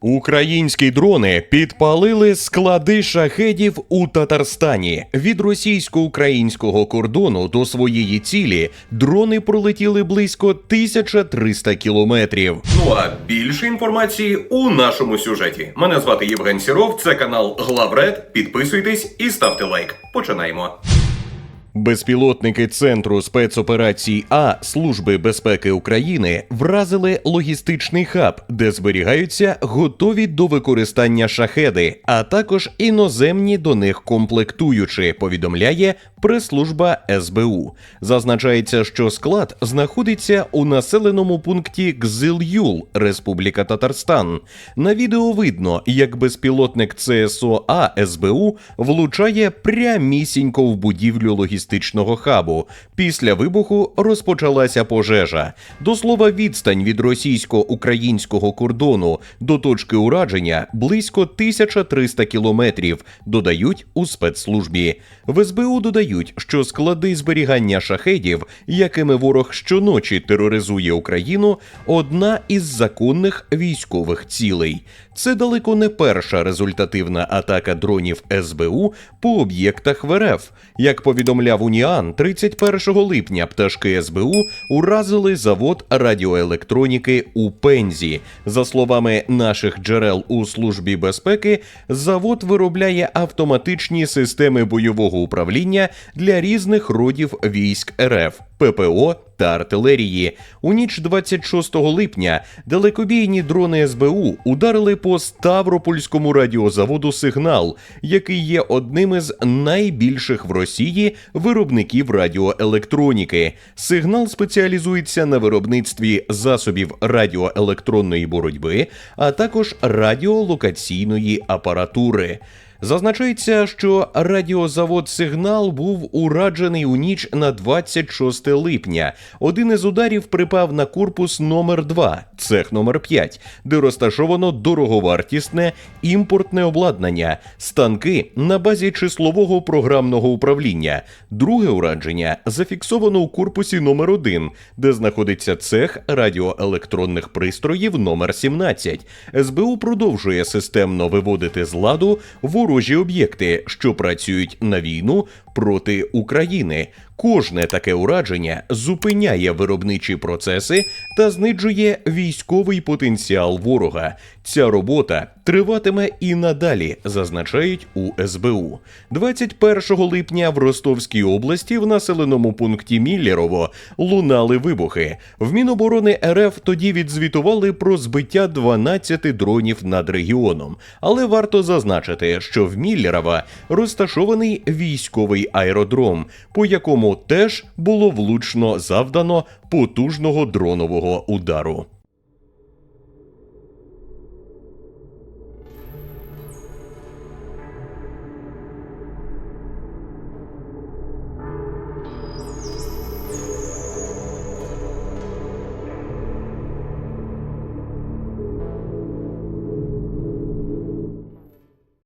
Українські дрони підпалили склади шахедів у Татарстані. Від російсько-українського кордону до своєї цілі дрони пролетіли близько 1300 кілометрів. Ну а більше інформації у нашому сюжеті. Мене звати Євген Сіров. Це канал Главред. Підписуйтесь і ставте лайк. Починаємо. Безпілотники Центру спецоперацій А Служби безпеки України вразили логістичний хаб, де зберігаються готові до використання шахеди, а також іноземні до них комплектуючі, повідомляє прес-служба СБУ. Зазначається, що склад знаходиться у населеному пункті Гзил-Юл, Республіка Татарстан. На відео видно, як безпілотник ЦСО А СБУ влучає прямісінько в будівлю логістичного хабу. Після вибуху розпочалася пожежа. До слова, відстань від російсько-українського кордону до точки ураження близько 1300 кілометрів. Додають у спецслужбі. В СБУ додають, що склади зберігання шахедів, якими ворог щоночі тероризує Україну, одна із законних військових цілей. Це далеко не перша результативна атака дронів СБУ по об'єктах в РФ. Як повідомляв Уніан, 31 липня пташки СБУ уразили завод радіоелектроніки у Пензі. За словами наших джерел у службі безпеки, завод виробляє автоматичні системи бойового управління для різних родів військ РФ. ППО та артилерії. У ніч 26 липня далекобійні дрони СБУ ударили по Ставропольському радіозаводу Сигнал, який є одним із найбільших в Росії виробників радіоелектроніки. Сигнал спеціалізується на виробництві засобів радіоелектронної боротьби, а також радіолокаційної апаратури. Зазначається, що радіозавод Сигнал був ураджений у ніч на 26 липня. Один із ударів припав на корпус номер 2 цех номер 5 де розташовано дороговартісне імпортне обладнання, станки на базі числового програмного управління. Друге ураження зафіксовано у корпусі номер 1 де знаходиться цех радіоелектронних пристроїв номер 17 СБУ продовжує системно виводити з ладу ворожі об'єкти, що працюють на війну проти України. Кожне таке ураження зупиняє виробничі процеси та знижує військовий потенціал ворога. Ця робота триватиме і надалі, зазначають у СБУ. 21 липня в Ростовській області в населеному пункті Міллєрово лунали вибухи. В Міноборони РФ тоді відзвітували про збиття 12 дронів над регіоном. Але варто зазначити, що в Міллєрово розташований військовий аеродром, по якому теж було влучно завдано потужного дронового удару.